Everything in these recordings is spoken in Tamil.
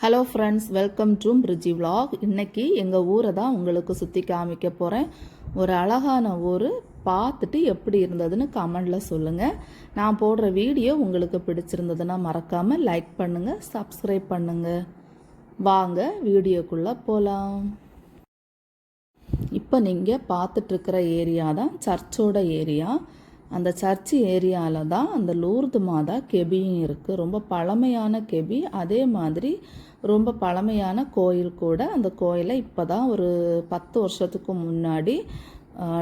Hello friends welcome to Briji vlog இன்றைக்கி எங்கள் ஊரை தான் உங்களுக்கு சுற்றி காமிக்க போகிறேன் ஒரு அழகான ஊர். பார்த்துட்டு எப்படி இருந்ததுன்னு கமெண்டில் சொல்லுங்கள் நான் போடுற வீடியோ உங்களுக்கு பிடிச்சிருந்ததுன்னா மறக்காமல் லைக் பண்ணுங்கள் சப்ஸ்கிரைப் பண்ணுங்கள் வாங்க வீடியோக்குள்ளே போகலாம் இப்போ நீங்கள் பார்த்துட்ருக்கிற ஏரியா தான் சர்ச்சோட ஏரியா அந்த சர்ச்சு ஏரியாவில் தான் அந்த லூர்து மாதா கெபியும் இருக்குது ரொம்ப பழமையான கெபி. அதே மாதிரி ரொம்ப பழமையான கோயில் கூட அந்த கோயிலை இப்போ தான் ஒரு பத்து வருஷத்துக்கு முன்னாடி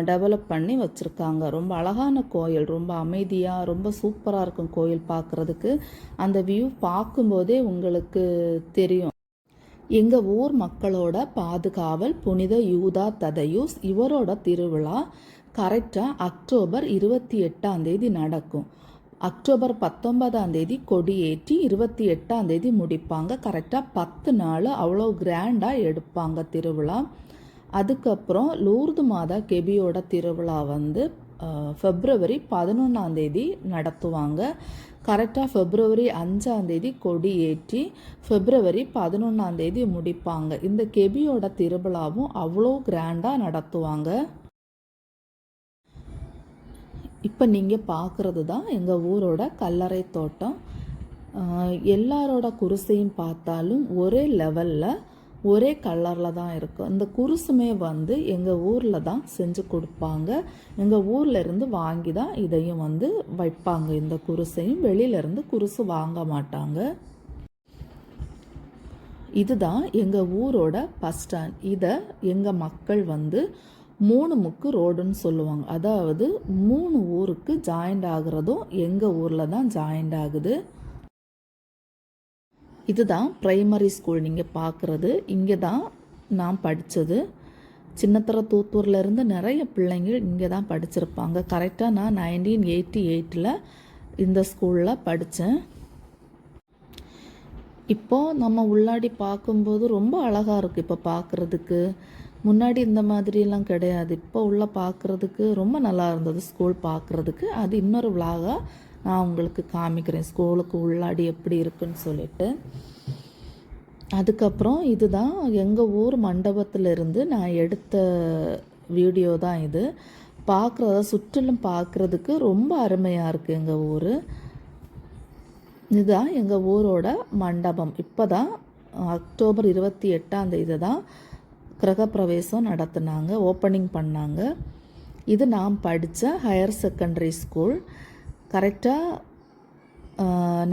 டெவலப் பண்ணி வச்சுருக்காங்க. ரொம்ப அழகான கோயில். ரொம்ப அமைதியாக ரொம்ப சூப்பராக இருக்கும் கோயில் பார்க்குறதுக்கு அந்த வியூ பார்க்கும்போதே உங்களுக்கு தெரியும். எங்கள் ஊர் மக்களோட பாதுகாவல் புனித யூதா ததையூஸ் இவரோட திருவிழா. கரெக்டாக அக்டோபர் இருபத்தி எட்டாம் தேதி நடக்கும். அக்டோபர் பத்தொன்பதாம் தேதி கொடியேற்றி இருபத்தி எட்டாம் தேதி முடிப்பாங்க. கரெக்டாக பத்து நாள் அவ்வளோ கிராண்டாக எடுப்பாங்க திருவிழா. அதுக்கப்புறம் லூர்து மாதா கெபியோட திருவிழா வந்து ஃபெப்ரவரி பதினொன்றாம் தேதி நடத்துவாங்க. கரெக்டாக ஃபெப்ரவரி அஞ்சாம் தேதி கொடி ஏற்றி ஃபெப்ரவரி பதினொன்றாம் தேதி முடிப்பாங்க. இந்த கெபியோட திருவிழாவும் அவ்வளோ கிராண்டாக நடத்துவாங்க. இப்போ நீங்கள் பார்க்குறது தான் எங்கள் ஊரோட கல்லறை தோட்டம். எல்லாரோட குருசையும் பார்த்தாலும் ஒரே லெவலில் ஒரே கலரில் தான் இருக்கும் இந்த குருசுமே வந்து எங்கள் ஊரில் தான் செஞ்சு கொடுப்பாங்க. எங்கள் ஊரில் இருந்து வாங்கி தான் இதையும் வந்து வைப்பாங்க. இந்த குருசையும் வெளியிலேருந்து குருசு வாங்க மாட்டாங்க. இதுதான் எங்கள் ஊரோட பஸ் ஸ்டாண்ட் இதை எங்கள் மக்கள் வந்து மூணு முக்கு ரோடுன்னு சொல்லுவாங்க. அதாவது மூணு ஊருக்கு ஜாயிண்ட் ஆகுறதும் எங்கள் ஊரில் தான் ஜாயிண்ட் ஆகுது. இதுதான் ப்ரைமரி ஸ்கூல் நீங்கள் பார்க்குறது இங்கே தான் நான் படித்தது சின்னத்தர தூத்தூர்லேருந்து நிறைய பிள்ளைங்கள் இங்கே தான் படிச்சிருப்பாங்க. கரெக்டாக நான் நைன்டீன் எயிட்டி எயிட்டில் இந்த ஸ்கூலில் படித்தேன் இப்போ நம்ம உள்ளாடி பார்க்கும்போது ரொம்ப அழகாக இருக்குது இப்போ பார்க்குறதுக்கு. முன்னாடி இந்த மாதிரிலாம் கிடையாது. இப்போ உள்ள பார்க்குறதுக்கு ரொம்ப நல்லா இருந்தது ஸ்கூல் பார்க்குறதுக்கு. அது இன்னொரு விலாகாக நான் உங்களுக்கு காமிக்கிறேன். ஸ்கூலுக்கு உள்ளாடி எப்படி இருக்குன்னு சொல்லிட்டு. அதுக்கப்புறம் இதுதான் எங்கள் ஊர் மண்டபத்தில் இருந்து நான் எடுத்த வீடியோ தான் இது. பார்க்குறத சுற்றிலும் பார்க்குறதுக்கு ரொம்ப அருமையாக இருக்குது எங்கள் ஊர். இதுதான் எங்கள் ஊரோட மண்டபம். இப்போ தான் அக்டோபர் இருபத்தி எட்டாம் தேதி தான் கிரகப்பிரவேசம் நடத்துனாங்க ஓப்பனிங் பண்ணாங்க. இது நான் படித்த ஹையர் செகண்டரி ஸ்கூல் கரெக்டாக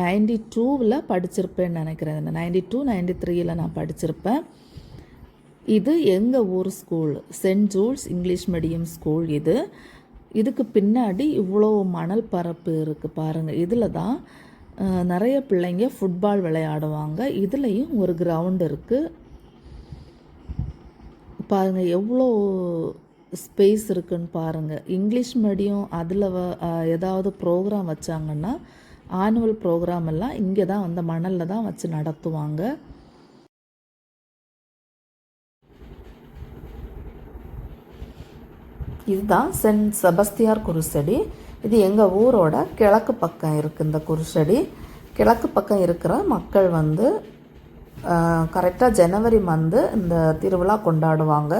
நைன்டி டூவில் படிச்சிருப்பேன்னு நினைக்கிறேன். இந்த நைன்டி டூ நைன்டி த்ரீயில் நான் படிச்சிருப்பேன். இது எங்கள் ஊர் school saint Jules English medium school இது. இதுக்கு பின்னாடி இவ்வளோ மணல் பரப்பு இருக்குது பாருங்கள் இதில் தான் நிறைய பிள்ளைங்க ஃபுட்பால் விளையாடுவாங்க. இதுலேயும் ஒரு கிரவுண்ட் இருக்குது பாருங்கள் எவ்வளோ ஸ்பேஸ் இருக்குன்னு பாருங்கள் இங்கிலீஷ் மீடியம் அதில் ஏதாவது ப்ரோக்ராம் வச்சாங்கன்னா ஆனுவல் ப்ரோக்ராம் எல்லாம் இங்கே தான் அந்த மணலில் தான் வச்சு நடத்துவாங்க. இதுதான் சென்ட் செபஸ்தியார் குருசடி. இது எங்கள் ஊரோட கிழக்கு பக்கம் இருக்குது இந்த குருசடி. கிழக்கு பக்கம் இருக்கிற மக்கள் வந்து கரெக்டாக ஜனவரி மந்து இந்த திருவிழா கொண்டாடுவாங்க.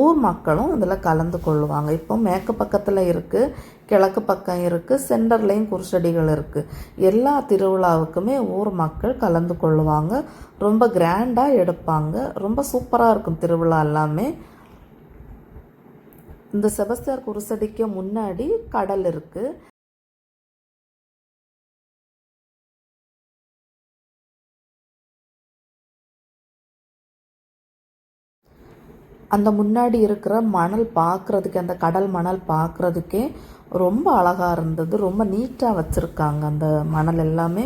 ஊர் மக்களும் இதில் கலந்து கொள்ளுவாங்க. இப்போ மேற்கு பக்கத்தில் இருக்குது கிழக்கு பக்கம் இருக்குது சென்டர்லேயும் குருசடிகள் இருக்குது எல்லா திருவிழாவுக்குமே ஊர் மக்கள் கலந்து கொள்ளுவாங்க. ரொம்ப கிராண்டாக எடுப்பாங்க. ரொம்ப சூப்பராக இருக்கும் திருவிழா எல்லாமே. இந்த செபஸ்தியார் குருசடிக்கு முன்னாடி கடல் இருக்குது அந்த முன்னாடி இருக்கிற மணல் பார்க்குறதுக்கு அந்த கடல் மணல் பார்க்குறதுக்கே ரொம்ப அழகாக இருந்தது. ரொம்ப நீட்டாக வச்சுருக்காங்க அந்த மணல் எல்லாமே.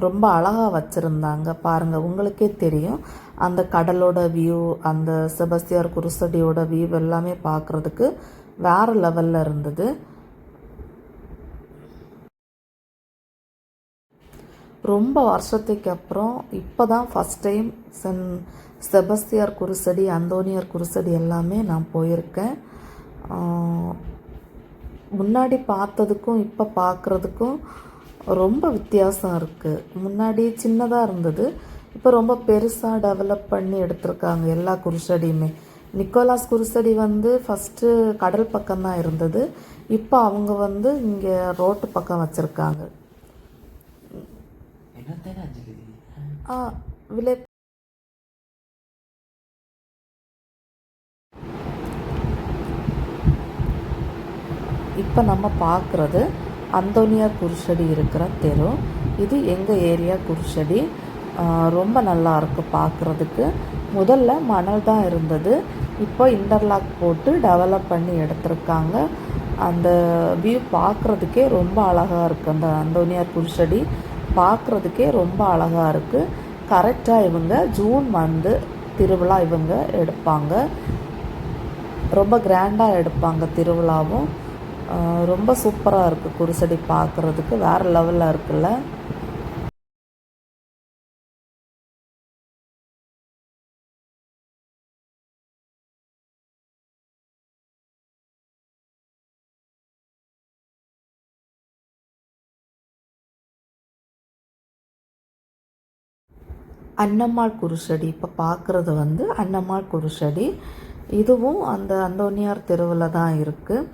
ரொம்ப அழகாக வச்சுருந்தாங்க பாருங்கள் உங்களுக்கே தெரியும். அந்த கடலோட வியூ அந்த செபஸ்தியார் குருசடியோட வியூ எல்லாமே பார்க்குறதுக்கு வேறு லெவலில் இருந்தது. ரொம்ப வருஷத்துக்கு அப்புறம் இப்போ தான் ஃபஸ்ட் டைம் சென் செபஸ்தியார் குருசடி அந்தோனியார் குருசடி எல்லாமே நான் போயிருக்கேன். ஆஹ் முன்னாடி பார்த்ததுக்கும் இப்போ பார்க்குறதுக்கும் ரொம்ப வித்தியாசம் இருக்குது முன்னாடி சின்னதாக இருந்தது. இப்போ ரொம்ப பெருசாக டெவலப் பண்ணி எடுத்திருக்காங்க எல்லா குருசடியுமே. நிக்கோலாஸ் குருசடி வந்து ஃபஸ்ட்டு கடல் பக்கம் தான் இருந்தது. இப்போ அவங்க வந்து இங்கே ரோட்டு பக்கம் வச்சுருக்காங்க. ஆ விலை இப்போ நம்ம பார்க்குறது அந்தோனியார் குருஷடி இருக்கிற தெரு. இது எங்கள் ஏரியா குருஷடி. ரொம்ப நல்லா இருக்கு பார்க்குறதுக்கு முதல்ல மணல் தான் இருந்தது. இப்போ இன்டர்லாக் போட்டு டெவலப் பண்ணி எடுத்திருக்காங்க. அந்த வியூ பார்க்குறதுக்கே ரொம்ப அழகாக இருக்குது அந்த அந்தோனியார் குருஷடி பார்க்குறதுக்கே ரொம்ப அழகாக இருக்குது கரெக்டாக இவங்க ஜூன் வந்து திருவிழா இவங்க எடுப்பாங்க. ரொம்ப கிராண்டாக எடுப்பாங்க திருவிழாவும். ரொம்ப சூப்பராக இருக்குது குருசடி பார்க்குறதுக்கு வேறு லெவலில் இருக்குல்ல? அன்னம்மாள் குருசடி இப்போ பார்க்குறது வந்து அன்னம்மாள் குருசடி. இதுவும் அந்த அந்தோனியார் தெருவில் தான் இருக்குது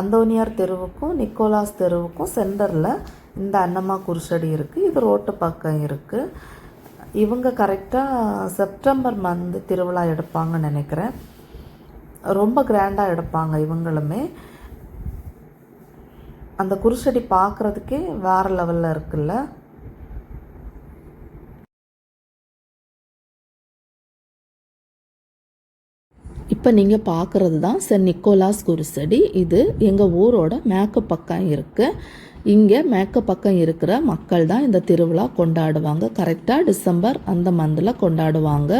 அந்தோனியார் தெருவுக்கும் நிக்கோலாஸ் தெருவுக்கும் சென்டரில் இந்த அன்னம்மா குருஷடி இருக்குது இது ரோட்டு பக்கம் இருக்குது இவங்க கரெக்டாக செப்டம்பர் மந்த் திருவிழா எடுப்பாங்கன்னு நினைக்கிறேன். ரொம்ப கிராண்டாக எடுப்பாங்க இவங்களுமே. அந்த குருஷடி பார்க்குறதுக்கே வேறு லெவலில் இருக்குல்ல. இப்போ நீங்கள் பார்க்குறது தான் சார் நிக்கோலாஸ் குருசடி இது எங்கள் ஊரோட மேற்கு பக்கம் இருக்குது இங்கே மேற்கு பக்கம் இருக்கிற மக்கள் தான் இந்த திருவிழா கொண்டாடுவாங்க. கரெக்டாக டிசம்பர் அந்த மந்தில் கொண்டாடுவாங்க.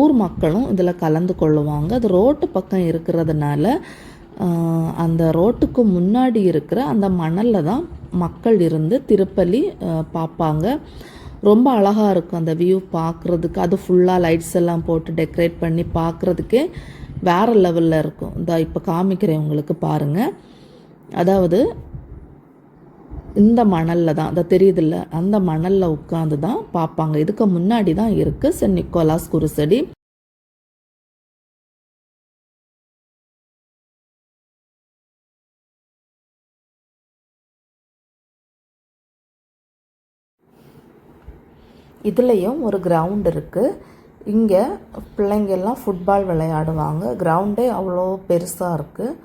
ஊர் மக்களும் இதில் கலந்து கொள்ளுவாங்க. அது ரோட்டு பக்கம் இருக்கிறதுனால அந்த ரோட்டுக்கு முன்னாடி இருக்கிற அந்த மணலில் தான் மக்கள் இருந்து திருப்பலி பார்ப்பாங்க ரொம்ப அழகாக இருக்கும் அந்த வியூ பார்க்குறதுக்கு அது ஃபுல்லாக லைட்ஸ் எல்லாம் போட்டு டெக்கரேட் பண்ணி பார்க்குறதுக்கே வேறு லெவலில் இருக்கும். இந்த இப்போ காமிக்கிறேன் உங்களுக்கு பாருங்கள் அதாவது இந்த மணலில் தான் அந்த தெரியுதில்ல அந்த மணலில் உட்காந்து தான் பார்ப்பாங்க இதுக்கு முன்னாடி தான் இருக்குது சென் நிக்கோலாஸ் குருசடி. இதுலேயும் ஒரு கிரவுண்ட் இருக்குது இங்கே பிள்ளைங்கெல்லாம் ஃபுட்பால் விளையாடுவாங்க. கிரவுண்டே அவ்வளோ பெருசாக இருக்குது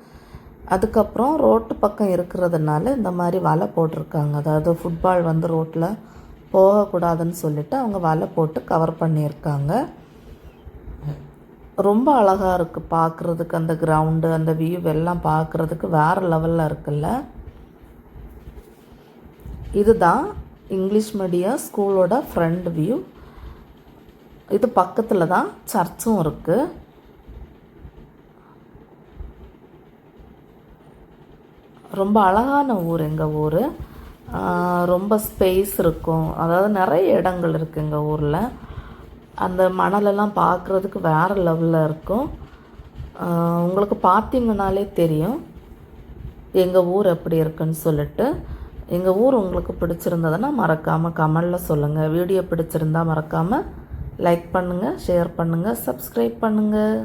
அதுக்கப்புறம் ரோட்டு பக்கம் இருக்கிறதுனால இந்த மாதிரி வலை போட்டிருக்காங்க. அதாவது ஃபுட்பால் வந்து ரோட்டில் போகக்கூடாதுன்னு சொல்லிட்டு அவங்க வலை போட்டு கவர் பண்ணியிருக்காங்க. ரொம்ப அழகாக இருக்குது பார்க்குறதுக்கு அந்த கிரவுண்டு அந்த வியூ எல்லாம் பார்க்குறதுக்கு வேறு லெவலில் இருக்குல்ல. இதுதான் இங்கிலீஷ் மீடியம் ஸ்கூலோட ஃப்ரண்ட் வியூ. இது பக்கத்தில் தான் சர்ச்சும் இருக்குது ரொம்ப அழகான ஊர் எங்கள் ஊர். ரொம்ப ஸ்பேஸ் இருக்கும். அதாவது நிறைய இடங்கள் இருக்குது எங்கள் ஊரில். அந்த மணலெல்லாம் பார்க்குறதுக்கு வேறு லெவலில் இருக்கும். உங்களுக்கு பார்த்தீங்கனாலே தெரியும். எங்கள் ஊர் எப்படி இருக்குன்னு சொல்லிட்டு. எங்கள் ஊர் உங்களுக்கு பிடிச்சிருந்ததுன்னா மறக்காமல் கமெண்டில் சொல்லுங்கள் வீடியோ பிடிச்சிருந்தா மறக்காமல் லைக் பண்ணுங்கள் ஷேர் பண்ணுங்கள் சப்ஸ்கிரைப் பண்ணுங்கள்